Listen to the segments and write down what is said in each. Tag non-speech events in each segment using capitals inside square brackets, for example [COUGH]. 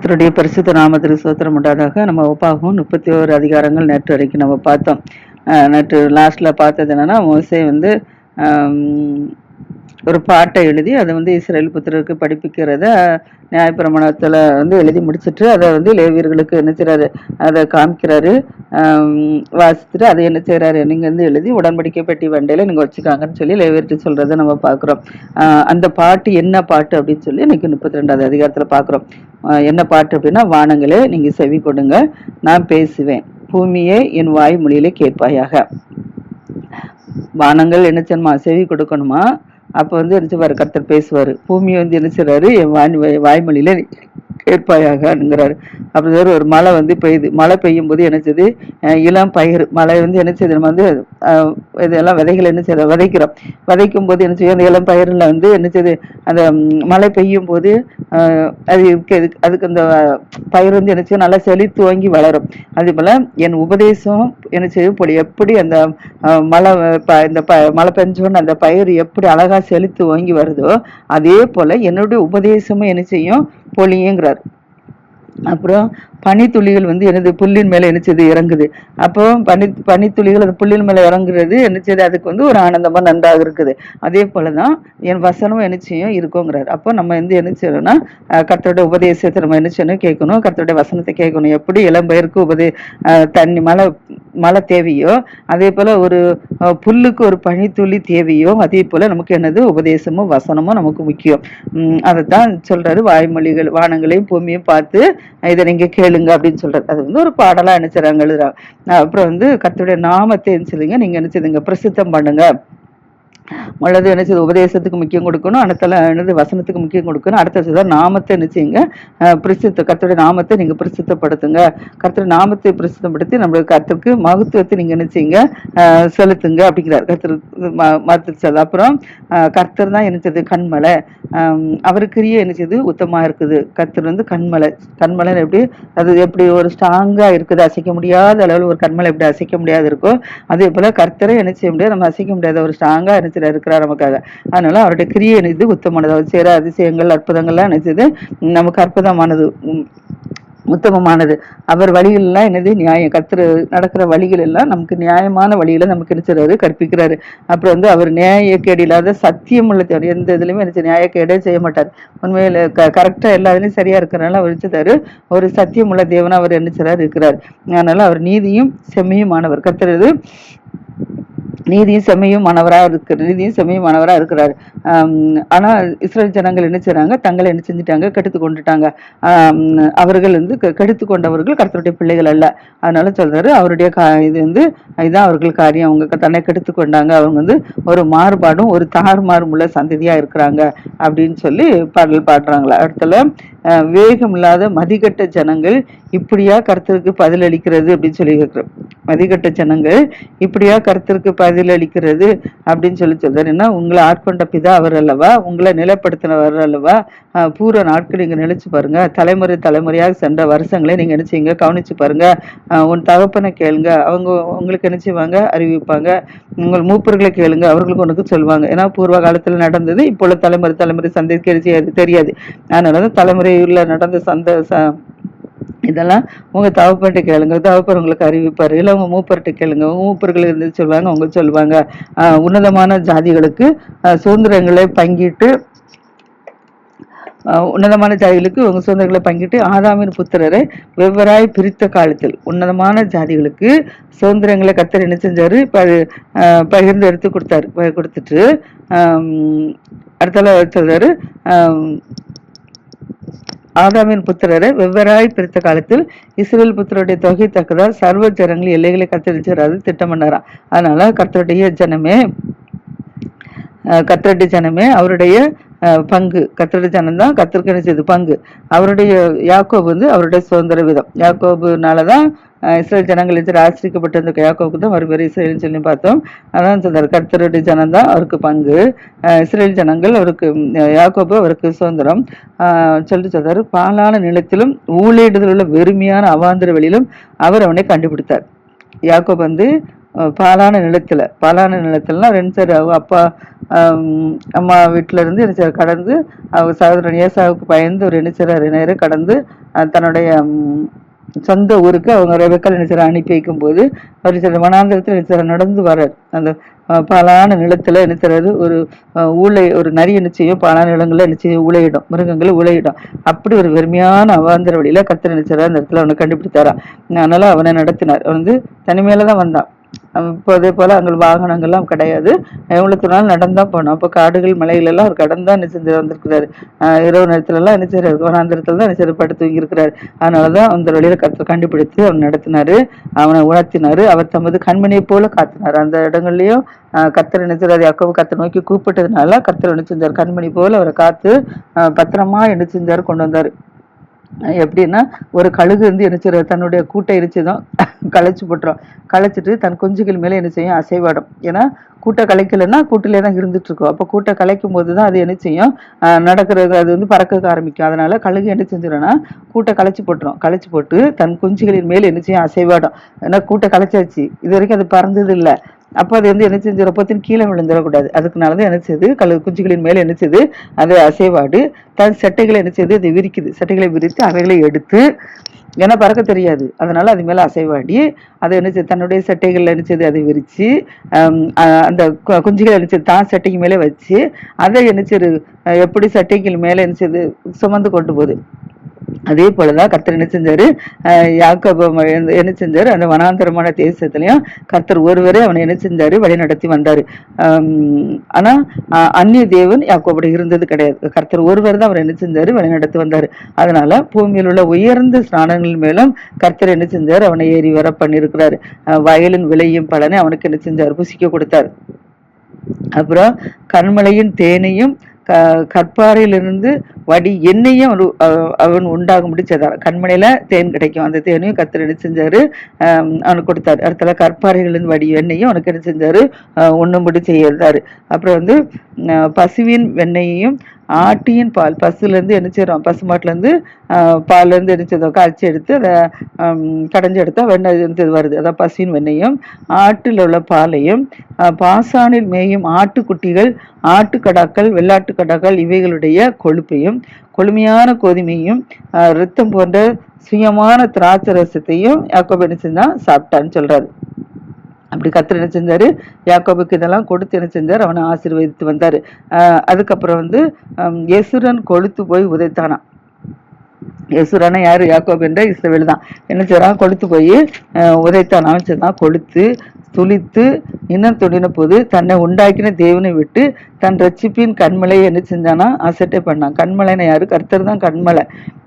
கர்த்தருடைய பரிசுத்த நாமத்திற்கு சோத்திரம் உண்டாதாக. நம்ம ஒப்பாகவும் முப்பத்தி ஓரு அதிகாரங்கள் நேற்று வரைக்கும் நம்ம பார்த்தோம். நேற்று லாஸ்ட்ல பார்த்தது என்னன்னா மோசே வந்து ஒரு பாட்டை எழுதி அதை வந்து இஸ்ரேல் புத்திரருக்கு படிப்பிக்கிறத நியாயப்பிரமாணத்தில் வந்து எழுதி முடிச்சிட்டு அதை வந்து லேவியர்களுக்கு என்ன செய்கிறாரு அதை காமிக்கிறாரு. வாசித்துட்டு அதை என்ன செய்கிறாரு நீங்கள் வந்து எழுதி உடன்படிக்கை பெட்டி வண்டையில் நீங்கள் வச்சுக்காங்கன்னு சொல்லி லேவியர்கிட்ட சொல்கிறத நம்ம பார்க்குறோம். அந்த பாட்டு என்ன பாட்டு அப்படின்னு சொல்லி இன்னைக்கு முப்பத்தி ரெண்டாவது அதிகாரத்தில் பார்க்குறோம். என்ன பாட்டு அப்படின்னா வானங்களே நீங்கள் செவி கொடுங்க நான் பேசுவேன். பூமியே என் வாய்மொழியிலே கேட்பாயாக. வானங்கள் என்ன செய்யணுமா? செவி கொடுக்கணுமா? அப்போ வந்து என்ன செய்வாரு? கர்த்தர் பேசுவார். பூமி வந்து என்ன என் வாய் வாய்மொழியில கேட்பாயாகங்கிறாரு அப்படி ஒரு ஒரு மழை வந்து பெய்யுது மழை பெய்யும் போது என்ன செய்யுது இளம் பயிர் மழை வந்து என்ன செய்யுது நம்ம வந்து இதெல்லாம் விதைகள் என்ன செய்யுது விதைக்கிறோம். விதைக்கும் போது என்ன செய்யும் அந்த இளம் பயிரில் வந்து என்ன செய்யுது அந்த மழை பெய்யும் போது அது இருக்கு அதுக்கு- அதுக்கு அந்த பயிர் வந்து என்ன செய்யும் நல்லா செழித்து வாங்கி வளரும். அதே போல என் உபதேசம் என்ன செய்யும் இப்படி எப்படி அந்த மழை ப- இந்த ப மழை பெஞ்சோன்னு அந்த பயிர் எப்படி அழகாக செழித்து வாங்கி வருதோ அதே போல என்னுடைய உபதேசமும் என்ன செய்யும் பொழியுங்கிறார். அப்புறம் பனித்துளிகள் வந்து எனது புல்லின் மேலே என்ன இறங்குது. அப்போ பனி பனித்துளிகள் அந்த புல்லின் மேலே இறங்குறது என்ன அதுக்கு வந்து ஒரு ஆனந்தமாக நன்றாக இருக்குது. அதே போலதான் என் வசனமும் என்ன இருக்குங்கிறார். அப்போ நம்ம வந்து என்ன செய்யணும்னா அஹ், உபதேசத்தை நம்ம என்ன செய்யணும் கேட்கணும் கத்தோட வசனத்தை கேட்கணும். எப்படி இளம்பெயருக்கு உபதே தண்ணி மழை மழை தேவையோ அதே போல் ஒரு புல்லுக்கு ஒரு பனித்துளி தேவையோ அதே போல் நமக்கு என்னது? உபதேசமும் வசனமும் நமக்கு முக்கியம். அதைத்தான் சொல்கிறாரு வாய்மொழிகள் வானங்களையும் பூமியும் பார்த்து இதை நீங்கள் கேளுங்க அப்படின்னு சொல்கிறார் அது வந்து ஒரு பாடலாக என்ன எழுதுறாங்க. அப்புறம் வந்து கத்துடைய நாமத்தை என்ன நீங்கள் நினச்சிதுங்க பிரசித்தம் பண்ணுங்க. முதல்ல என்ன செய்யுது உபதேசத்துக்கு முக்கியம் கொடுக்கணும் அடுத்தல என்னது வசனத்துக்கு முக்கியம் கொடுக்கணும் அடுத்தது நாமத்தை என்ன செய்யுங்க பிரசித்த கத்தோட நாமத்தை நீங்க பிரசித்தப்படுத்துங்க. கத்தோட நாமத்தை பிரசித்தப்படுத்தி நம்மளுக்கு கர்த்தருக்கு மகத்துவத்தை நீங்க என்ன செய்யுங்க செலுத்துங்க அப்படிங்கிறார். கர்த்தர் மறுத்துச்சது அப்புறம் கர்த்தர் தான் என்ன செய்யுது கண்மலை. அவருக்குரிய என்ன செய்யுது உத்தமா இருக்குது. கர்த்தர் வந்து கண்மலை. கண்மலை எப்படி அது எப்படி ஒரு ஸ்ட்ராங்கா இருக்குது அசைக்க முடியாத அளவில் ஒரு கண்மலை எப்படி அசைக்க முடியாது இருக்கோ அதே போல கர்த்தரை என்ன செய்ய முடியாது நம்ம அசைக்க முடியாத ஒரு ஸ்ட்ராங்கா என்ன செய்யறாரு இருக்கிறார் நமக்காக. அதனால அவருடைய கிரியை இது உத்தமானது அவர் அதிசயங்கள் அற்புதங்கள்லாம் நினைச்சது நமக்கு அற்புதமானது. உம், உத்தமமானது. அவர் வழிகள் எல்லாம் என்னது? நியாயம். கத்துற நடக்கிற வழிகள் எல்லாம் நமக்கு நியாயமான வழியில நமக்கு நினைச்சாரு கற்பிக்கிறாரு. அப்புறம் வந்து அவர் நியாயக்கேடு இல்லாத சத்தியம் உள்ள தேவன். எந்த இதுலயுமே நினைச்சு நியாயக்கேடே செய்ய மாட்டார். உண்மையில கரெக்டா எல்லா இதுலயும் சரியா இருக்கிறனால அவர் வச்சுட்டாரு ஒரு சத்தியம் உள்ள தேவனா அவர் நினைச்சாரு இருக்கிறார். அதனால அவர் நீதியும் செம்மையுமானவர். மாணவர் கத்துறது நீதியும் செம்மையும் மாணவராக இருக்கிற நீதியும் செம்மையும் மாணவராக இருக்கிறார். ஆனால் இஸ்ரேல் ஜனங்கள் என்ன செய்கிறாங்க தங்களை என்ன செஞ்சுட்டாங்க? கெடுத்து கொண்டுட்டாங்க. அவர்கள் வந்து கெடுத்து கொண்டவர்கள் கர்த்தருடைய பிள்ளைகள் அல்ல. அதனால சொல்றாரு அவருடைய கா இது வந்து இதுதான் அவர்கள் காரியம். அவங்க க- தன்னை கெடுத்து கொண்டாங்க. அவங்க வந்து ஒரு மாறுபாடும் ஒரு தாறுமாறும் உள்ள சந்ததியாக இருக்கிறாங்க அப்படின்னு சொல்லி பாடல் பாடுறாங்களா. அடுத்தல வேகம் இல்லாத மதிகட்ட ஜனங்கள் இப்படியா கருத்திற்கு பதில் அளிக்கிறது அப்படின்னு சொல்லி கேட்குறோம் மதிகட்ட ஜனங்கள் இப்படியா கருத்திற்கு பதில் அளிக்கிறது அப்படின்னு சொல்லி சொல்றாரு. என்ன உங்களை ஆட்கொண்ட பிதா அவர் அல்லவா? உங்களை நிலைப்படுத்தினவர் அல்லவா? பூர நாட்கள் நீங்கள் நினைச்சு பாருங்க. தலைமுறை தலைமுறையாக சென்ற வருஷங்களை நீங்கள் நினைச்சீங்க கவனிச்சு பாருங்க. உன் தகப்பனை கேளுங்க. அவங்க உங்களுக்கு நினைச்சுவாங்க அறிவிப்பாங்க. உங்கள் மூப்பர்களை கேளுங்க. அவர்களுக்கு உனக்கு சொல்லுவாங்க. ஏன்னா பூர்வ காலத்தில் நடந்தது இப்போ உள்ள தலைமுறை தலைமுறை சந்தை தெரியாது அதனால தான் தலைமுறை தலைமுறையுள்ள நடந்த சந்த ச- இதெல்லாம் உங்க தவப்பட்டு கேளுங்க. தவப்பர் உங்களுக்கு அறிவிப்பாரு. இல்லை உங்க மூப்பர்கிட்ட கேளுங்க. உங்கள் மூப்பர்கள் இருந்து சொல்லுவாங்க அவங்க சொல்லுவாங்க. உன்னதமான ஜாதிகளுக்கு சுதந்திரங்களை பங்கிட்டு உன்னதமான ஜாதிகளுக்கு உங்க சுதந்திரங்களை பங்கிட்டு ஆதாமின் புத்திரரை வெவ்வேறாய் பிரித்த காலத்தில் உன்னதமான ஜாதிகளுக்கு சுதந்திரங்களை கத்தர் என்ன செஞ்சாரு? பகிர்ந்து எடுத்து கொடுத்தாரு. கொடுத்துட்டு அடுத்தால சொல்றாரு. ஆதாமின் புத்திரரை வெவ்வேறாய் பிரித்த காலத்தில் இஸ்ரேல் புத்திரருடைய தொகை தக்கதால் சர்வ ஜனங்கள் எல்லைகளை கத்தரிச்சிடாது திட்டம் பண்ணாராம் அதனால கர்த்தருடைய ஜனமே அஹ் ஜனமே அவருடைய அஹ், பங்கு. கத்தரடி ஜனம் தான் கர்த்தருக்கு பங்கு. அவருடைய யாக்கோபு வந்து அவருடைய சுதந்திர விதம். யாக்கோபுனாலதான் இஸ்ரேல் ஜனங்கள் எதிர் ஆசிரிக்கப்பட்ட அந்த யாக்கோபுக்கு தான் அவர் பேர் இஸ்ரேல்னு சொல்லி பார்த்தோம். அதான் சொன்னார். கர்த்தருடைய ஜனம் தான் அவருக்கு பங்கு. இஸ்ரேல் ஜனங்கள் அவருக்கு யாக்கோபு அவருக்கு சுதந்திரம். சொல்லிட்டு சொல்றாரு பாலான நிலத்திலும் ஊழியிடுதல் உள்ள வெறுமையான அவாந்திர வெளியிலும் அவர் அவனை கண்டுபிடித்தார். யாக்கோபு வந்து பாலான நிலத்தில் பாலான நிலத்துலனா ரெண்டு சார் அவங்க அப்பா அம்மா வீட்டில இருந்து என்ன செய்றாரு, கடந்து அவங்க சகோதரன் ஏசாவுக்கு பயந்து ஒரு என்ன செய்றாரு கடந்து தன்னுடைய சொந்த ஊருக்கு அவங்க ரெபக்கல் நினைச்சர அனுப்பி வைக்கும்போது அவர் சில வனாந்திரத்தில் நினைச்சர நடந்து வர்றார் அந்த பாலான நிலத்துல நினைச்சறாரு ஒரு அஹ், ஊளை ஒரு நிறைய நிச்சயம் பாலான நிலங்களை நிச்சயம் ஊழையிடும். மிருகங்களை ஊழையிடும். அப்படி ஒரு வெறுமையான அவாந்திர வழியில கத்திர நினைச்சரா அந்த இடத்துல அவனை கண்டுபிடித்தாரா? அதனால அவனை நடத்தினார். அவன் வந்து தனிமையில தான் வந்தான். இப்போ அதே போல் அங்கே வாகனங்கள்லாம் கிடையாது. எவ்வளோ நாள் நடந்தான் போனோம் அப்போ காடுகள் மலைகளெல்லாம் அவர் கடந்தா என்ன செஞ்சு வந்திருக்கிறாரு இரவு நேரத்துலலாம் என்ன செய்யறாரு வனாந்திரத்துல தான் என்ன செய்யறாரு படுத்து தூங்கி அதனால தான் அந்த வழியில் கத்த கண்டுபிடித்து அவன் நடத்தினார். அவனை உணர்த்தினார். அவர் தமது கண்மணியை போல காத்தினார். அந்த இடங்கள்லையும் ஆஹ் கத்தர் நினைச்சாரு யாக்கோபு கத்தை நோக்கி கூப்பிட்டதுனால கத்தர் நினைச்சிருந்தார் கண்மணி போல் அவரை காத்து பத்திரமா நினைச்சிருந்தார் கொண்டு வந்தார். எப்படின்னா ஒரு கழுகு வந்து என்ன செய்யும் தன்னுடைய கூட்டை எரிச்சதும் களைச்சு போட்டுரும். களைச்சிட்டு தன் குஞ்சுகள் மேலே என்ன செய்யும் அசைவாடும். ஏன்னா கூட்டை கலைக்கலைன்னா கூட்டிலே தான் இருந்துட்டு இருக்கும் அப்போ கூட்டை கலைக்கும் போது தான் அது என்ன செய்யும் நடக்கிறது அது வந்து பறக்க ஆரம்பிக்கும். அதனால கழுகு என்ன செஞ்சிடும்னா கூட்டை களைச்சு போட்டுரும். களைச்சு போட்டு தன் குஞ்சுகளின் மேல் என்ன செய்யும் அசைவாடும். ஏன்னா கூட்டை களைச்சாச்சு. இது வரைக்கும் அது பறந்தது இல்லை அப்போ அது வந்து என்ன செஞ்சு ரொப்பத்தின் கீழே விழுந்துடக்கூடாது. அதுக்குனால தான் என்ன செய்யுது கல் குஞ்சுகளின் மேலே என்ன செய்யுது அது அசைவாடு தன் சட்டைகளை என்ன செய்யுது அது விரிக்குது. சட்டைகளை விரித்து அவைகளை எடுத்து ஏன்னா பறக்க தெரியாது. அதனால அது மேலே அசைவாடி அதை என்ன செய்யுது தன்னுடைய சட்டைகள் என்ன செய்யுது அதை விரித்து அந்த கு- குஞ்சுகளை என்ன செய்யுது தான் சட்டைக்கு மேலே வச்சு அதை என்ன செய்யுது எப்படி சட்டைகள் மேலே என்ன செய்யுது சுமந்து கொண்டு போகுது? அதே போலதான் கர்த்தர் என்ன செஞ்சாரு? அஹ் என்ன- செஞ்சாரு? அந்த வனாந்தரமான தேசத்துலயும் கர்த்தர் ஒருவரே அவனை என்ன செஞ்சாரு? வழி நடத்தி வந்தாரு ஆனா அந்நிய தேவன் யாக்கோபோட இருந்தது கிடையாது. கர்த்தர் ஒருவர் தான் அவர் என்ன செஞ்சாரு? வழி நடத்தி வந்தாரு. அதனால பூமியில் உள்ள உயர்ந்த ஸ்நானங்கள் மேலும் கர்த்தர் என்ன செஞ்சாரு? அவனை ஏறி வர பண்ணியிருக்கிறாரு. வயலின் விலையும் பலனை அவனுக்கு என்ன செஞ்சாரு? புசிக்க கொடுத்தாரு. அப்புறம் கண்மலையின் தேனையும் க- கற்பாறையிலிருந்து வடி எண்ணெயும் அவரு- அவன் உண்டாகும்படி செய்தார் கண்மலையில தேன் கிடைக்கும். அந்த தேனையும் கத்தர் என்ன செஞ்சாரு? அவனுக்கு கொடுத்தாரு. அடுத்தல கற்பாறைகளிலிருந்து வடி எண்ணெயும் அவனுக்கு என்ன செஞ்சாரு? அஹ் உண்ணும்படி செய்தாரு அப்புறம் வந்து பசுவின் வெண்ணெயையும் ஆட்டியின் பால் பசுலேருந்து என்ன மாட்டிலேருந்து பால்லேருந்து இருந்து ஆஹ் என்ன செய்தோம் காய்ச்சி எடுத்து அதை ஆம், வெண்ணெய் இது வருது. அதான் பசுவின் வெண்ணெயும் ஆட்டில் உள்ள பாலையும் பாசானில் மேயும் ஆட்டுக்குட்டிகள் ஆட்டுக்கடாக்கள் வெள்ளாட்டுக்கடாக்கள் இவைகளுடைய கொழுப்பையும் கொழுமையான கோதுமையும் ரத்தம் போன்ற சுயமான திராட்சை ரசத்தையும் யாக்கோபு என்ன செஞ்சான்? சாப்பிட்டான்னு சொல்கிறாரு அப்படி கத்தர் என்ன செஞ்சாரு? யாக்கோபுக்கு இதெல்லாம் கொடுத்து என்ன செஞ்சார்? அவனை ஆசீர்வதித்து வந்தாரு. அதுக்கப்புறம் வந்து ஹம், எசுரன் போய் உதைத்தானான் எசுரானா யாரு? யாக்கோப் என்ற இஸ்ரவேல் தான். என்ன செய்றான் கொளுத்து போய் உதைத்தான். அமைச்சதான் கொளுத்து துளித்து இன்னும் துடின போது தன்னை உண்டாக்கின தேவனை விட்டு தன் ரட்சிப்பின் கண்மலையை என்ன செஞ்சானா? அசட்டை பண்ணான். கண்மலைன்னு யாரு? கர்த்தர் தான் கண்மலை.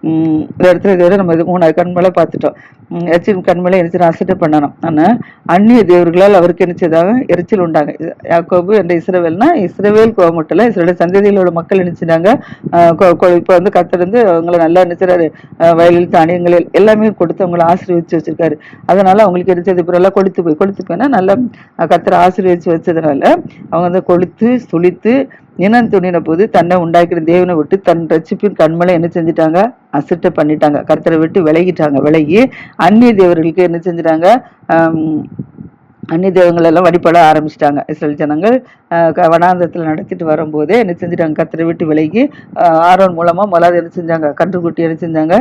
இந்த இடத்துல இதோட நம்ம இது மூணாவது கண்மலை பார்த்துட்டோம். உம் கண்மலை என்ன அசட்டை பண்ணணும். ஆனால் அந்நிய தேவர்களால் அவருக்கு நினைச்சதாக எரிச்சல் உண்டாங்க. யாக்கோபு என்ற இஸ்ரவேல்னா இஸ்ரவேல் கோ இஸ்ரேல் சந்ததிகளோட மக்கள் நினைச்சிட்டாங்க இப்போ கொ- கொ- வந்து கத்திருந்து வந்து அவங்களை நல்லா நினைச்சாரு வயலில் தானியங்களில் எல்லாமே கொடுத்து அவங்களை ஆசீர்வதிச்சு வச்சிருக்காரு. அதனால அவங்களுக்கு எரிச்சது இப்போ எல்லாம் கொளுத்து போய் கொளுத்து போயினா நல்லா கத்திர கர்த்தர் ஆசீர்வதிச்சு வச்சதுனால அவங்க வந்து கொளுத்து சுளித்து நினம் துணின போது தன்னை உண்டாக்கிற தேவனை விட்டு தன் ரட்சிப்பின் கண்மலை என்ன செஞ்சிட்டாங்க? அசட்டை பண்ணிட்டாங்க. கருத்தரை விட்டு விலகிட்டாங்க. விலகி அந்நிய தேவர்களுக்கு என்ன செஞ்சிட்டாங்க? அந்நிய தெய்வங்கள் எல்லாம் வழிபட ஆரம்பிச்சிட்டாங்க. இஸ்ரேல் ஜனங்கள் வனாந்தத்தில் க- நடத்திட்டு வரும்போதே என்ன செஞ்சுட்டாங்க? கத்தரை விட்டு விலகி ஆரோன் மூலமாக முதலாவது என்ன செஞ்சாங்க? கன்றுக்குட்டி என்ன செஞ்சாங்க?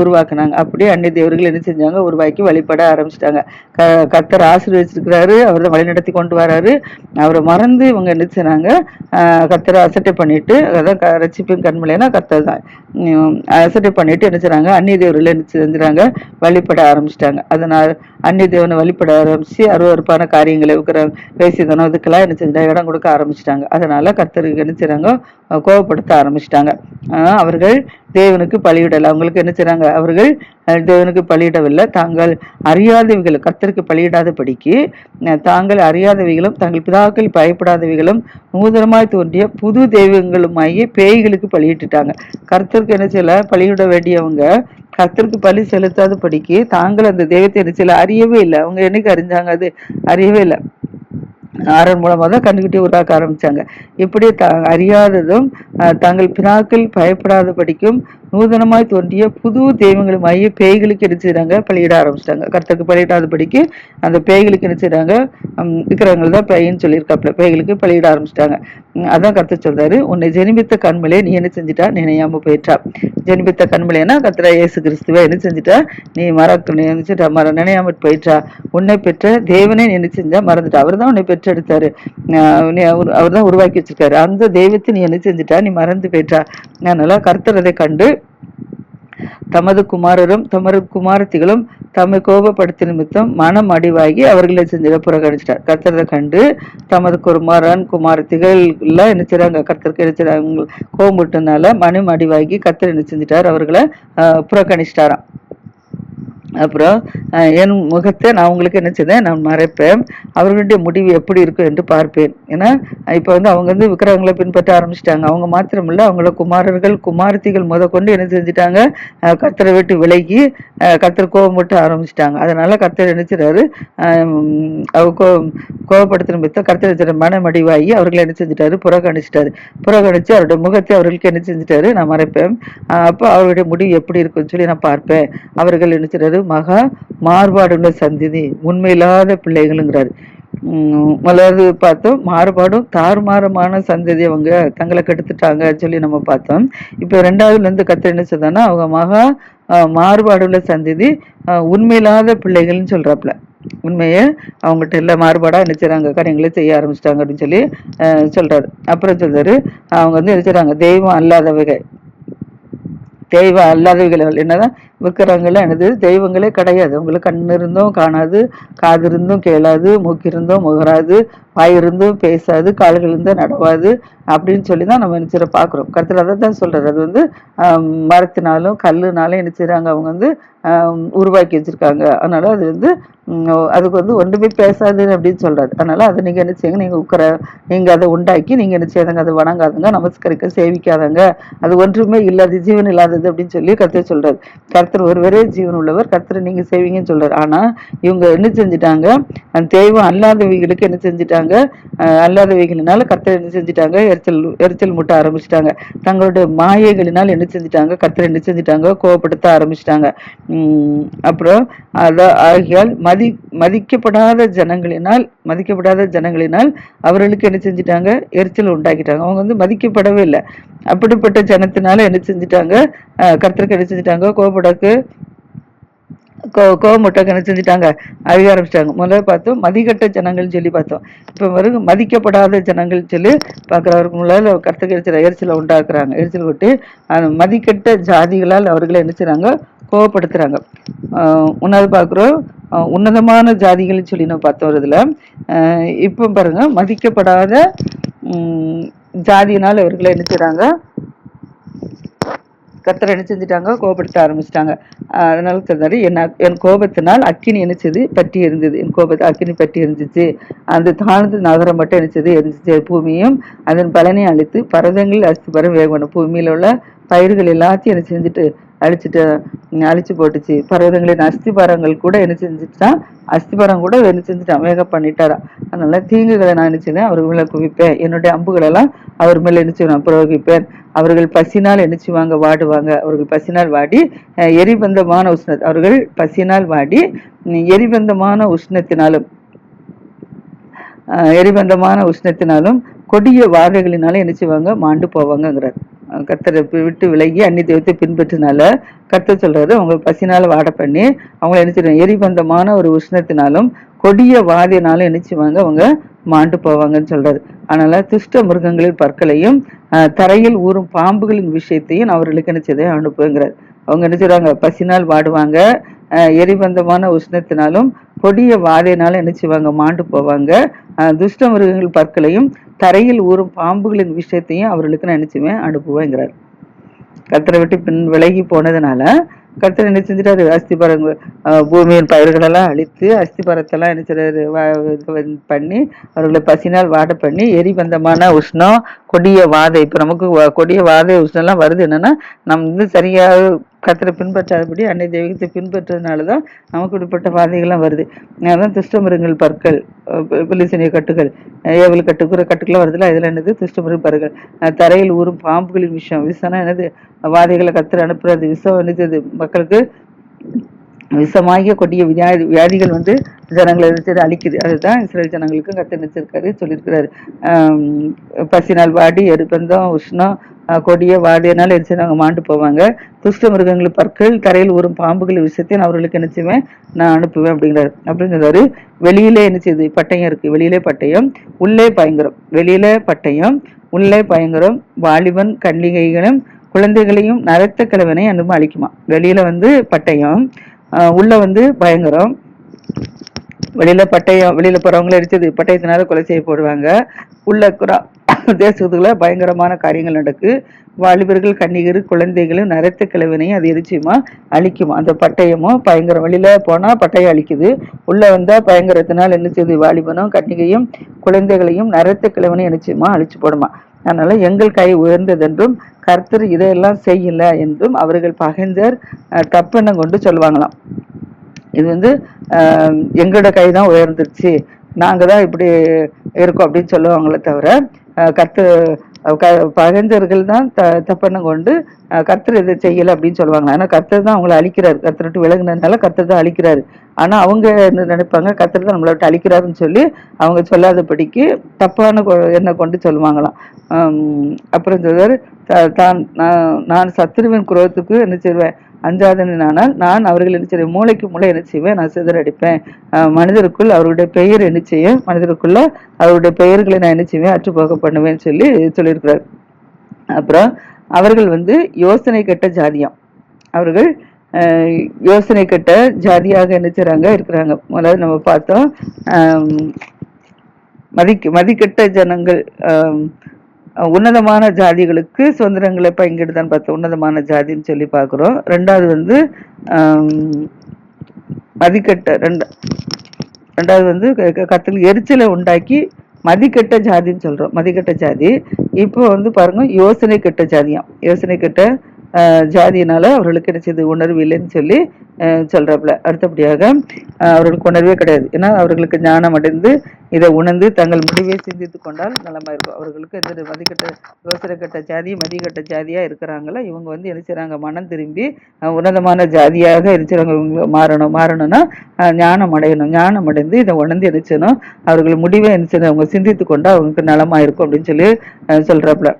உருவாக்குனாங்க. அப்படியே அந்நிய தேவர்கள் என்ன செஞ்சாங்க? உருவாக்கி வழிபட ஆரம்பிச்சிட்டாங்க. க கத்தர் ஆசீர்வதிச்சிருக்கிறாரு அவர் தான் வழி நடத்தி கொண்டு வராரு. அவரை மறந்து இவங்க என்ன செய்றாங்க? கத்தரை அசட்டை பண்ணிட்டு அதான் க- ரட்சிப்பின் கண்மலைனா கத்தர் தான். அசட்டை பண்ணிட்டு என்ன செய்றாங்க? அந்நிய தேவர்கள் என்ன செஞ்சுறாங்க? வழிபட ஆரம்பிச்சிட்டாங்க. அதனால் அந்நிய தேவனை வழிபட ஆரம்பிச்சு அருவருப்பான காரியங்களை இருக்கிற பேசிதனம் இதுக்கெல்லாம் என்ன செஞ்சாங்க இடம் கொடுக்க ஆரம்பிச்சிட்டாங்க. அதனால கர்த்தருக்கு என்ன செய்றாங்க? கோபப்படுத்த ஆரம்பிச்சிட்டாங்க. அவர்கள் தேவனுக்கு பலியிடல. அவங்களுக்கு என்ன செய்றாங்க? அவர்கள் தேவனுக்கு பலியிடவில்லை. தாங்கள் அறியாதவைகள் கர்த்தருக்கு பலியிடாதபடிக்கு தாங்கள் அறியாதவைகளும் தங்கள் பிதாக்கள் பயப்படாதவைகளும் நூதனமாய் தோன்றிய புது தெய்வங்களுமாகி பேய்களுக்கு பலியிட்டுட்டாங்க. கர்த்தருக்கு என்ன செய்யல? பலியிட வேண்டியவங்க கர்த்தருக்கு பலி செலுத்தாத படிக்கு தாங்கள் அந்த தெய்வத்தை என்ன செய்யல அறியவே இல்லை. அவங்க என்னைக்கு அறிஞ்சாங்க அது? அறியவே இல்லை. ஆரன் மூலமாக தான் கண்டுகிட்டே உருவாக்க ஆரம்பிச்சாங்க. இப்படி த அறியாததும் அஹ், தங்கள் பினாக்கள் பயப்படாத படிக்கும் நூதனமாய் தோன்றிய புது தெய்வங்களுமாகிய பேய்களுக்கு என்ன செய்றாங்க? பலியிட ஆரம்பிச்சிட்டாங்க. கர்த்தருக்கு பலியிடாதபடிக்கு அந்த பேய்களுக்கு என்ன செய்றாங்க? விக்கிரகங்கள் தான் பேயின்னு சொல்லியிருக்காப்புல. பேய்களுக்கு பலியிட ஆரம்பிச்சிட்டாங்க. அதான் கர்த்தர் சொல்றாரு. உன்னை ஜெனிபித்த கண்மலே நீ என்ன செஞ்சிட்டா? நினையாம போயிட்டா ஜெனிபித்த கண்மலைனா கத்திர இயேசு கிறிஸ்துவ என்ன செஞ்சிட்டா? நீ மறக்க நினைச்சிட்டா மற நினையாம போயிட்டா உன்னை பெற்ற தேவனே நீ என்ன செஞ்சா? மறந்துட்டா. அவர் தான் உன்னை பெற்றெடுத்தாரு. அவர் தான் உருவாக்கி வச்சிருக்காரு. அந்த தெய்வத்தை நீ என்ன செஞ்சிட்டா? நீ மறந்து போயிட்டா அதனால நல்லா அதை கண்டு தமது குமாரரும் தமது குமாரத்திகளும் தம்மை கோபப்படுத்த நிமித்தம் மனம் அடிவாகி அவர்களை செஞ்சிட புறக்கணிச்சிட்டார். கர்த்தரை கண்டு தமது குமாரன் குமாரத்திகள் எல்லாம் நினைச்சாங்க செய்றாங்க கர்த்தருக்கு கோபம் விட்டதுனால மனம் அடிவாகி கர்த்தர் என்ன செஞ்சிட்டார் அவர்களை ஆஹ், புறக்கணிச்சிட்டாராம். அப்புறம் என் முகத்தை நான் உங்களுக்கு என்ன செய்தேன் நான் மறைப்பேன். அவர்களுடைய முடிவு எப்படி இருக்கும் என்று பார்ப்பேன். ஏன்னா இப்போ வந்து அவங்க வந்து விக்கிரகங்களை பின்பற்ற ஆரம்பிச்சிட்டாங்க. அவங்க மாத்திரமில்ல அவங்கள குமாரர்கள் குமாரத்திகள் முத கொண்டு என்ன செஞ்சுட்டாங்க? கத்தரை விட்டு விலகி கத்தர் கோபம் போட்டு ஆரம்பிச்சிட்டாங்க. அதனால கத்தர் நினைச்சிடாரு அவங்க கோ கோபப்படுத்தின மித்த கர்த்தர் வச்சிருந்த மனமடிவாகி அவர்களை என்ன செஞ்சிட்டாரு? புறக்கணிச்சிட்டாரு. புறக்கணிச்சு அவருடைய முகத்தை அவர்களுக்கு என்ன செஞ்சிட்டாரு? நான் மறைப்பேன். அப்போ அவருடைய முடிவு எப்படி இருக்குன்னு சொல்லி நான் பார்ப்பேன். அவர்கள் என்ன மகா மாறுபாடுள்ள சந்ததி. உண்மையில்லாத பிள்ளைகளுங்கிறாரு. அதாவது பார்த்தோம் மாறுபாடும் தாறுமாறமான சந்ததி அவங்க தங்களை கெடுத்துட்டாங்க சொல்லி நம்ம பார்த்தோம். இப்போ ரெண்டாவதுல இருந்து கத்து என்ன சொல்றாங்கன்னா அவங்க மகா அஹ், மாறுபாடுள்ள சந்ததி அஹ், உண்மையில்லாத பிள்ளைகள்னு சொல்றாப்புல. உண்மையை அவங்ககிட்ட எல்லாம் மாறுபாடா நினைச்சாங்க செய்றாங்க? காரியங்களை செய்ய ஆரம்பிச்சிட்டாங்க அப்படின்னு சொல்லி சொல்கிறாரு சொல்றாரு. அப்புறம் சொல்றாரு அவங்க வந்து நினைச்சாங்க தெய்வம் அல்லாதவங்க தெய்வம் அல்லாதவைகள். என்னதான்? விற்கிறாங்களே எனது தெய்வங்களே கிடையாது. உங்களுக்கு கண் இருந்தும் காணாது காது இருந்தும் கேளாது மூக்கு இருந்தும் முகராது வாய் இருந்தும் பேசாது கால்கள் இருந்தும் நடவாது அப்படின்னு சொல்லி தான் நம்ம என்ன பார்க்குறோம் கருத்தில் அதை தான் சொல்கிறது அது வந்து மரத்தினாலும் கல்லுனாலும் என்ன அவங்க வந்து உருவாக்கி வச்சுருக்காங்க. அதனால் அது வந்து அதுக்கு வந்து ஒன்றுமே பேசாது அப்படின்னு சொல்கிறாரு அதனால் அதை நீங்கள் என்ன செய்யுங்க? நீங்கள் உட்கார நீங்கள் அதை உண்டாக்கி நீங்கள் என்ன செய்யாதங்க? அதை வணங்காதுங்க நமஸ்கரிக்க சேவிக்காதங்க. அது ஒன்றுமே இல்லாத ஜீவன் இல்லாதது அப்படின்னு சொல்லி கர்த்தர் சொல்றாரு. கர்த்தர் ஒருவரே ஜீவன் உள்ளவர். கர்த்தரை நீங்க செய்வீங்கன்னு சொல்றாரு. ஆனா இவங்க என்ன செஞ்சுட்டாங்க? அந்த தெய்வம் அல்லாதவைகளுக்கு என்ன செஞ்சுட்டாங்க? அல்லாதவைகளினால கர்த்தர் என்ன செஞ்சிட்டாங்க? எரிச்சல் எரிச்சல் முட்ட ஆரம்பிச்சிட்டாங்க. தங்களுடைய மாயைகளினால் என்ன செஞ்சிட்டாங்க? கர்த்தர் என்ன செஞ்சிட்டாங்க? கோவப்படுத்த ஆரம்பிச்சிட்டாங்க. உம் அப்புறம் அத ஆகியால் மதி மதிக்கப்படாத ஜனங்களினால் மதிக்கப்படாத ஜனங்களினால் அவர்களுக்கு என்ன செஞ்சிட்டாங்க? எரிச்சல் உண்டாக்கிட்டாங்க. அவங்க வந்து மதிக்கப்படவே இல்லை. அப்படிப்பட்ட ஜனத்தினால என்ன செஞ்சுட்டாங்க? கர்த்தருக்கு என்ன செஞ்சுட்டாங்க? கோபடக்கு கோ கோவமுட்டக்கு என்ன செஞ்சுட்டாங்க? அழிய ஆரம்பிச்சிட்டாங்க. முதல்ல பார்த்தோம் மதிக்கட்ட ஜனங்கள்னு சொல்லி பார்த்தோம். இப்போ வரும் மதிக்கப்படாத ஜனங்கள் சொல்லி பார்க்குறவருக்கு முன்னால கருத்துக்கு எரிச்சல் எரிச்சலை உண்டாக்குறாங்க. எரிச்சல் விட்டு அந்த மதிக்கட்ட ஜாதிகளால் அவர்களை என்ன செய்கிறாங்க கோவப்படுத்துறாங்க ஆஹ் உன்னது பார்க்குறோம் உன்னதமான ஜாதிகள்னு சொல்லி நம்ம பார்த்தோம் இதில். இப்போ பாருங்க மதிக்கப்படாத ஜாதியினால் அவர்களை என்ன செய்கிறாங்க கத்தரை என்ன செஞ்சுட்டாங்க? கோபப்படுத்த ஆரம்பிச்சிட்டாங்க. அதனால சொல்றாரு என் என் கோபத்தினால் அக்கினி என்னச்சது பற்றி எரிஞ்சது என் கோபத்தை அக்கினி பற்றி எரிஞ்சிச்சு அந்த தாழ்ந்த நகரம் மட்டும் என்னச்சது எரிஞ்சிச்சு. பூமியும் அதன் பலனை அழித்து பர்வதங்களில் பரம் வேகணும் பூமியில் உள்ள பயிர்கள் எல்லாத்தையும் என்ன செஞ்சுட்டு அழிச்சிட்டு அழிச்சு போட்டுச்சு. பர்வதங்களின் அஸ்திபாரங்கள் கூட என்ன செஞ்சுட்டான் அஸ்திபாரம் கூட என்ன செஞ்சுட்டான் வேக பண்ணிட்டாரா? அதனால தீங்குகளை நான் நினைச்சேன் அவர்களை குவிப்பேன். என்னுடைய அம்புகளெல்லாம் அவர் மேல நினைச்சு செய்வேன்? அவர்கள் பசினால் என்ன செய்வாங்க? வாடுவாங்க. அவர்கள் பசினால் வாடி எரிபந்தமான உஷ்ண அவர்கள் பசினால் வாடி எரிபந்தமான உஷ்ணத்தினாலும் எரிபந்தமான உஷ்ணத்தினாலும் கொடிய வாதைகளினாலும் என்ன செய்வாங்க? மாண்டு போவாங்கங்கிறார். கத்தரை விட்டு விலகி அன்னி தெய்வத்தை பின்பற்றினால கத்த சொல்றாரு அவங்க பசினால வாட பண்ணி அவங்கள என்ன செய்வாங்க எரிபந்தமான ஒரு உஷ்ணத்தினாலும் கொடிய வாதினாலும் நினைச்சுவாங்க செய்வாங்க அவங்க மாண்டு போவாங்கன்னு சொல்றாரு. அதனால துஷ்ட மிருகங்களின் பற்களையும் தரையில் ஊறும் பாம்புகளின் விஷயத்தையும் அவர்களுக்கு நினைச்சதை அனுப்புங்கிறார். அவங்க என்ன பசினால் வாடுவாங்க. எரிபந்தமான உஷ்ணத்தினாலும் கொடிய வாதையினாலும் என்ன செய்வாங்க? மாண்டு போவாங்க. துஷ்ட மிருகங்கள் பற்களையும் தரையில் ஊறும் பாம்புகளின் விஷயத்தையும் அவர்களுக்கு நான் அனுப்புவேங்கிறார். கத்தரை விட்டு பின் விலகி போனதுனால கர்த்தர் என்ன செஞ்சிட்டாரு? அஸ்திபரங்கள் பூமியின் பயிர்களெல்லாம் அழித்து அஸ்திபரத்தெல்லாம் என்ன செய்யறாரு பண்ணி அவர்களை பசினால் வாட பண்ணி எரிபந்தமான உஷ்ணம் கொடிய வாதை. இப்போ நமக்கு கொடிய வாதை உஷ்ணம்லாம் வருது என்னன்னா நம்ம வந்து சரியாக கத்தரை பின்பற்றாதபடி அன்னை தெய்வீகத்தை பின்பற்றதுனால தான் நமக்கு இப்படிப்பட்ட வாதைகள்லாம் வருது. அதான் துஷ்டமிருங்கள் பற்கள் பிலிசனிய கட்டுகள் ஏவல் கட்டுக்குற கட்டுக்கெல்லாம் வருதுல இதெல்லாம் என்னது? துஷ்டமிருங்க பற்கள். தரையில் ஊறும் பாம்புகளின் விஷம். விஷம்னா என்னது? வாதைகளை கத்திர அனுப்புறது விஷம் என்னது மக்களுக்கு விஷமாகிய கொடிய வியாதி வியாதிகள் வந்து ஜனங்களை எதிர்த்து அழிக்குது. அதுதான் இஸ்ரேல் ஜனங்களுக்கும் கத்து நினைச்சிருக்காரு சொல்லியிருக்கிறாரு. பசினால் வாடி எருப்பந்தம் உஷ்ணம் கொடிய வாடியனால என்ன நாங்கள் மாண்டு போவாங்க. துஷ்ட மிருகங்கள் பற்கள் தரையில் ஊறும் பாம்புகள் விஷயத்தை நான் அவர்களுக்கு என்ன செய்வேன்? நான் அனுப்புவேன் அப்படிங்கிறாரு. அப்படின்னு சொல்றாரு வெளியிலே என்ன செய்யுது? பட்டயம் இருக்கு. வெளியிலே பட்டயம் உள்ளே பயங்கரம். வெளியிலே பட்டயம் உள்ளே பயங்கரம். வாலிபன் கன்னிகைகளும் குழந்தைகளையும் நரத்த கிழவனை அனுபவம் அழிக்குமா? வெளியில வந்து பட்டயம் உள்ள வந்து பயங்கரம். வெளியில பட்டயம் வெளியில போறவங்கள அடிச்சது பட்டயத்தினால கொலை செய்ய போடுவாங்க உள்ள [COUGHS] தேசத்துக்குள்ள பயங்கரமான காரியங்கள் நடக்கு. வாலிபர்கள் கன்னிகர் குழந்தைகளும் நரத்த கிழவனையும் அது எரிச்சுமா? அழிக்குமா? அந்த பட்டயமும் பயங்கரம். வெளியில போனா பட்டயம் அழிக்குது. உள்ள வந்தா பயங்கரத்தினால் என்ன செய்யுது வாலிபனும் கன்னிகையும் குழந்தைகளையும் நரத்த கிழவனையும் நினைச்சுமா அழிச்சு போடுமா? அதனால் எங்கள் கை உயர்ந்ததென்றும் கர்த்தர் இதையெல்லாம் செய்யல என்றும் அவர்கள் பகைஞ்சர் தப்பெண்ணம் கொண்டு சொல்லுவாங்களாம். இது வந்து எங்களோட கை தான் உயர்ந்துருச்சு. நாங்கள் தான் இப்படி இருக்கோம் அப்படின்னு சொல்லுவாங்களே தவிர ஆஹ், கர்த்த க- பகைஞ்சர்கள் தான் த தப்பெண்ணம் கொண்டு கர்த்தர் இதை செய்யலை அப்படின்னு சொல்லுவாங்க. ஆனால் கர்த்தர் தான் அவங்களை அழிக்கிறார். கர்த்தர் விட்டு விலகுனதுனால கர்த்தர் தான் அழிக்கிறாரு. ஆனால் அவங்க என்ன நினைப்பாங்க? கர்த்தர் நம்மளை விட்டு அழிக்கிறாருன்னு சொல்லி அவங்க சொல்லாதபடிக்கு தப்பான கொ- கொண்டு சொல்லுவாங்களாம். அப்புறம் சொல்வார் "த- தான் நான் நான் குரோத்துக்கு என்ன செய்வேன்? அஞ்சாதனால் நான் அவர்கள் என்ன செய்வேன்? மூளைக்கு மூளை என்ன செய்வேன்? நான் சிதறடிப்பேன். மனிதருக்குள் அவருடைய பெயர் என்ன செய்யும்? மனிதருக்குள்ள அவருடைய பெயர்களை நான் என்ன செய்வேன்? அற்றுப்போக பண்ணுவேன்னு சொல்லி சொல்லியிருக்கிறார். அப்புறம் அவர்கள் வந்து யோசனை கெட்ட ஜாதியம். அவர்கள் யோசனை கட்ட ஜாதியாக என்ன இருக்கிறாங்க. முதல்ல நம்ம பார்த்தோம் மதிக்க மதிக்கட்ட ஜனங்கள் உன்னதமான ஜாதிகளுக்கு சுதந்திரங்களை பங்கிடுதான்னு பார்த்தோம். உன்னதமான ஜாதின்னு சொல்லி பார்க்குறோம். ரெண்டாவது வந்து மதிக்கட்ட மதிக்கெட்ட ரெண்டு ரெண்டாவது வந்து க- எரிச்சலை உண்டாக்கி மதிக்கெட்ட ஜாதின்னு சொல்கிறோம் மதிக்கெட்ட ஜாதி. இப்போ வந்து பாருங்கள் யோசனை கெட்ட ஜாதியாம். யோசனை கெட்ட ஜாதியினால அவர்களுக்கு கிடைச்சது உணர்வு இல்லைன்னு சொல்லி ஆஹ், சொல்றாப்புல. அடுத்தபடியாக அவர்களுக்கு உணர்வே கிடையாது. ஏன்னா அவர்களுக்கு ஞானம் அடைந்து இதை உணர்ந்து தங்கள் முடிவை சிந்தித்து கொண்டால் நலமா இருக்கும் அவர்களுக்கு எந்த மதிக்கட்ட யோசனை கெட்ட ஜாதி மதிக்கட்ட ஜாதியா இருக்கிறாங்களோ? இவங்க வந்து என்ன செய்யறாங்க மனம் திரும்பி உன்னதமான ஜாதியாக இருக்கிறவங்க இவங்க மாறணும் மாறணும்னா ஞானம் அடையணும். ஞானம் அடைந்து இதை உணர்ந்து எரிச்சணும் அவர்கள் முடிவை என்ன அவங்க சிந்தித்து கொண்டா அவங்களுக்கு நலமா இருக்கும் அப்படின்னு சொல்லி ஆஹ், சொல்றாப்புல.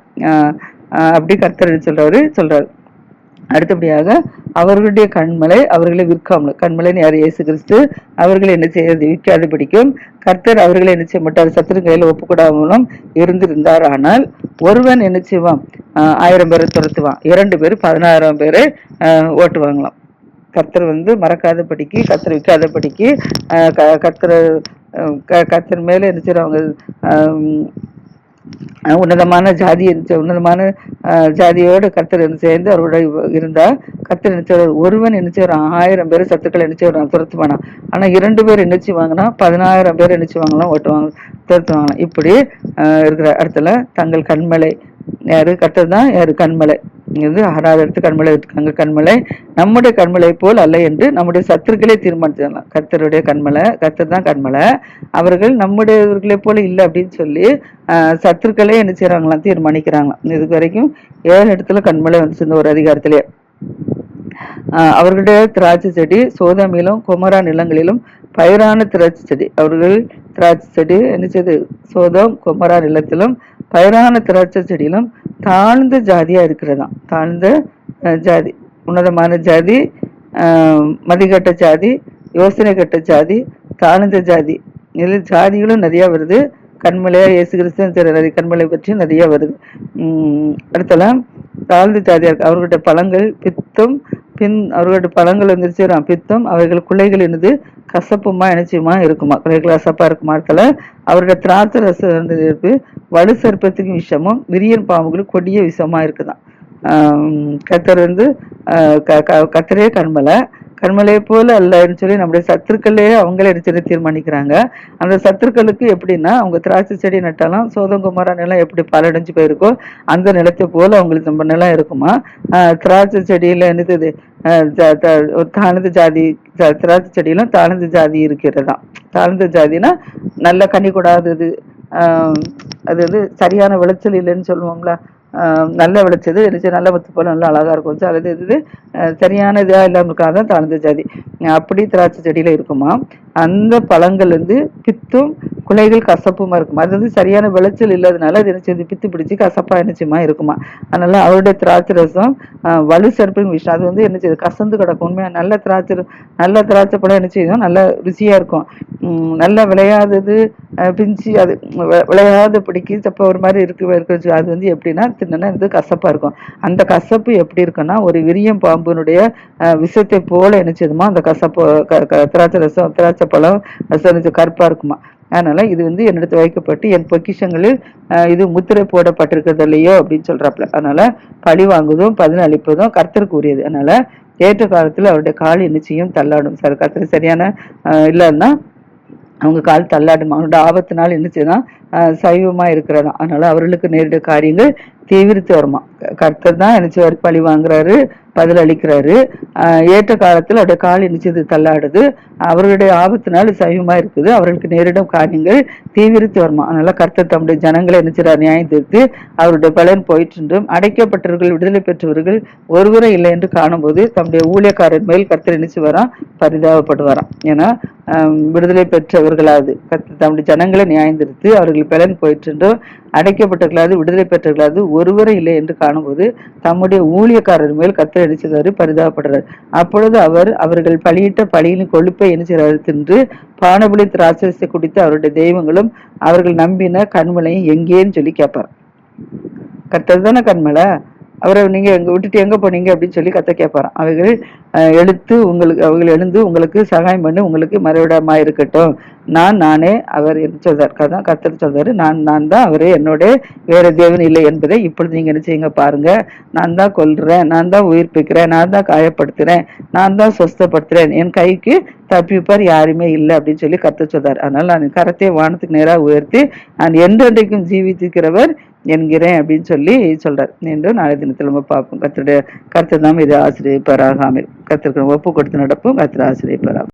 அப்படி கர்த்தர் சொல்றவரு சொல்றாரு. அடுத்தபடியாக அவர்களுடைய கண்மலை அவர்களை விற்காமல் கண்மலைன்னு யார்? இயேசு கிறிஸ்து. அவர்களை என்ன செய்யறது? விற்காது பிடிக்கும். கர்த்தர் அவர்களை என்ன செய்ய மாட்டார்? சத்துரு கையில ஒப்புக்கூடாமலும் இருந்திருந்தார். ஆனால் ஒருவன் என்ன செய்வான்? ஆஹ் ஆயிரம் பேரை துரத்துவான். இரண்டு பேர் பதினாயிரம் பேரை ஆஹ் ஓட்டுவாங்களாம். கர்த்தர் வந்து மறக்காதபடிக்கு கர்த்தர் விற்காதபடிக்கு ஆஹ் க- கர்த்தர் க- கர்த்தர் மேல என்ன செய்யறவங்க ஆஹ் உன்னதமான ஜாதி இருந்துச்சு உன்னதமான ஜாதியோடு கத்தர் சேர்ந்து அவரோட இருந்தா கத்தர் நினைச்சவர் ஒருவன் என்ன ஆயிரம் பேர் சத்துக்கள் என்ன செய்வான் துரத்துவானா? ஆனா இரண்டு பேர் நினைச்சு வாங்கினா பதினாயிரம் பேர் நினைச்சு வாங்கலாம் ஓட்டுவாங்க துரத்துவாங்களாம் இப்படி இருக்கிற இடத்துல தங்கள் கண்மலை யாரு? கத்தர் தான் யாரு? கண்மலை. இது ஆறாவது இடத்து கண்மலை இருக்காங்க கண்மலை நம்முடைய கண்மலை போல் அல்ல என்று நம்முடைய சத்துருக்களே தீர்மானிச்சிடலாம் கத்தருடைய கண்மலை கத்தர் தான் கண்மலை. அவர்கள் நம்முடையவர்களை போல இல்லை அப்படின்னு சொல்லி சத்துருக்களே என்ன செய்கிறாங்களாம் தீர்மானிக்கிறாங்களாம் இதுக்கு வரைக்கும் ஏழு இடத்துல கண்மலை வந்துச்சு இந்த ஒரு அதிகாரத்திலேயே அவர்களுடைய திராட்சை செடி சோதமிலும் குமரா நிலங்களிலும் பயிரான திராட்சை செடி. அவர்கள் திராட்சை செடி என்ன செய்து? சோதம் குமரா நிலத்திலும் பயிரான திராட்சை செடியிலும் தாழ்ந்த ஜாதியாக இருக்கிறதாம். தாழ்ந்த ஜாதி உன்னதமான ஜாதி மதிக்கட்ட ஜாதி யோசனை கட்ட ஜாதி தாழ்ந்த ஜாதி. இதில் ஜாதிகளும் நிறையா வருது. கண்மலையா இயேசு கிறிஸ்தன் சில கண்மலை பற்றி நிறைய வருது. அடுத்தலாம் தாழ்ந்த ஜாதியாக இருக்கு. அவர்கிட்ட பழங்கள் பித்தம் பின் அவர்களோட பழங்கள் வந்துருச்சு பித்தம் அவர்கள் குலைகள் என்னது கசப்புமா எனச்சியுமா இருக்குமா? குலைகள் கசப்பா இருக்குமா? இடத்துல அவருடைய திராட்சை ரசம் இருந்தது இருக்கு. வலு சர்ப்பத்துக்கு விஷமும் விரியன் பாம்புகளுக்கு கொடிய விஷமா இருக்குதான். கத்தர் வந்து க- க- கத்தரே கண்மலை கண்மலையை போல அல்லன்னு சொல்லி நம்முடைய சத்துருக்களே அவங்களே சொல்லி தீர்மானிக்கிறாங்க. அந்த சத்துருக்களுக்கு எப்படின்னா அவங்க திராட்சை செடி நட்டாலும் சோதங்குமார நிலம் எப்படி பலடைஞ்சு போயிருக்கோ அந்த நிலத்தை போல அவங்களுக்கு நம்ம நிலம் இருக்குமா? திராட்சை செடியில என்னது ஒரு தாழ்ந்த ஜாதி திராட்சை செடியிலும் தாழ்ந்த ஜாதி இருக்கிறதா தாழ்ந்த ஜாதினா நல்ல கனி கூடாதது அது வந்து சரியான விளைச்சல் இல்லைன்னு சொல்லுவோம்ல. நல்ல விளைச்சது எனக்கு நல்ல வத்து போல நல்லா அழகா இருக்கும். ச- அது இது சரியான இதாக இல்லாம இருக்காதான் தாழ்ந்த ஜாதி. அப்படி திராட்சை செடியில இருக்குமா? அந்த பழங்கள் வந்து பித்தும் குலைகள் கசப்புமா இருக்குமா? அது வந்து சரியான விளைச்சல் இல்லாதனால அது என்ன செய்யுது? பித்து பிடிச்சி கசப்பா என்னச்சுமா இருக்குமா. அதனால அவருடைய திராட்சை ரசம் வலு செருப்பின் விஷயம் அது வந்து என்ன செய்யுது? கசந்து கிடக்கும். உண்மையா நல்ல திராட்சை நல்ல திராட்சை பழம் என்ன செய்யும் நல்ல ருசியா இருக்கும். நல்லா நல்ல விளையாதது பிஞ்சு அது விளையாத பிடிக்கி. சப்ப ஒரு மாதிரி இருக்கு இருக்கு. அது வந்து எப்படின்னா தின்னா இது கசப்பா இருக்கும். அந்த கசப்பு எப்படி இருக்குன்னா ஒரு விரியம் பாம்புனுடைய விஷத்தை போல நினைச்சதுமா அந்த கசப்பு க- க- திராட்சை ரசம் திராட்சை பழம் ரசம் கருப்பாக கருப்பா இருக்குமா. அதனால் இது வந்து என்னிடத்து வைக்கப்பட்டு என் பொக்கிஷங்களில் இது முத்திரை போடப்பட்டிருக்கிறது இல்லையோ அப்படின்னு சொல்கிறாப்புல அதனால் பழி வாங்குவதும் பதினளிப்பதும் கர்த்தருக்கு உரியது. அதனால் ஏற்ற காலத்தில் அவருடைய கால் நிச்சயம் தள்ளாடும். சார் கர்த்தர் சரியான இல்லைன்னா அவங்க கால் தள்ளாடும்? அவனோட ஆபத்தினால் என்ன செய்யலாம் சைவமாக இருக்கிறதா? அதனால் அவர்களுக்கு நேரிட காரியங்கள் தீவிரித்து வருமா? கர்த்தர் தான் என்ன செய்வார் பழி வாங்குறாரு பதில் அளிக்கிறாரு. ஏற்ற காலத்தில் அவருடைய கால் நிச்சயது தள்ளாடுது. அவர்களுடைய ஆபத்தினால் சமயமாக இருக்குது. அவர்களுக்கு நேரிடும் காரியங்கள் தீவிரத்து வருமா? அதனால கர்த்தர் தம்முடைய ஜனங்களை நினைச்சிறார் நியாயம் தீர்த்து அவருடைய பலன் போயிட்டுன்றும் அடைக்கப்பட்டவர்கள் விடுதலை பெற்றவர்கள் ஒருவரே இல்லை என்று காணும்போது தம்முடைய ஊழியக்காரர் மேல் கர்த்தர் நினைச்சு வரான் பரிதாபப்படுவாராம். ஏன்னா விடுதலை பெற்றவர்களாவது கர்த்தர் தம்முடைய ஜனங்களை நியாயம் தீர்த்து அவர்கள் பலன் போயிற்றுன்றோம் அடைக்கப்பட்டவர்களாவது விடுதலை பெற்றவர்களாவது ஒருவரை இல்லை என்று காணும்போது தம்முடைய ஊழியக்காரர் மேல் கத்தர் அடிச்சதாரு பரிதாபப்படுறார். அப்பொழுது அவர் அவர்கள் பலியிட்ட பலியின் கொழுப்பை என்ன செய்கிறார்? தின்று பானபலி திராட்சரசை குடித்து அவருடைய தெய்வங்களும் அவர்கள் நம்பின கண்மலையும் எங்கேன்னு சொல்லி கேட்பார். கத்தர் தானே கண்மலை அவரை நீங்க எங்க விட்டுட்டு எங்க போனீங்க அப்படின்னு சொல்லி கத்த கேட்பாராம் அவைகள் எழுத்து உங்களுக்கு அவர்கள் எழுந்து உங்களுக்கு சகாயம் பண்ணி உங்களுக்கு மறைவிடமா இருக்கட்டும். நான் நானே அவர் என்ன சொல்றார். கதான் கத்தர் சொல்றாரு நான் நான் தான் அவரே என்னோட வேற தேவன் இல்லை என்பதை இப்பொழுது நீங்க என்ன செய்யுங்க பாருங்க. நான் தான் கொல்றேன் நான் தான் உயிர்ப்பிக்கிறேன் நான் தான் காயப்படுத்துறேன் நான் தான் சொஸ்தப்படுத்துறேன். என் கைக்கு தப்பிப்பார் யாருமே இல்லை அப்படின்னு சொல்லி கத்த சொல்றார். அதனால நான் கரத்தை வானத்துக்கு நேராக உயர்த்தி நான் என்றென்றைக்கும் ஜீவித்திருக்கிறவர் என்கிறேன் அப்படின்னு சொல்லி சொல்றார். என்று நாளை தினத்தில் நம்ம பார்ப்போம். கத்தருடைய கருத்து தான் இது ஆசிரியப்பராக அமை கர்த்தருக்கு ஒப்பு கொடுத்து நடப்போம். கத்திர ஆசிரியப்பராக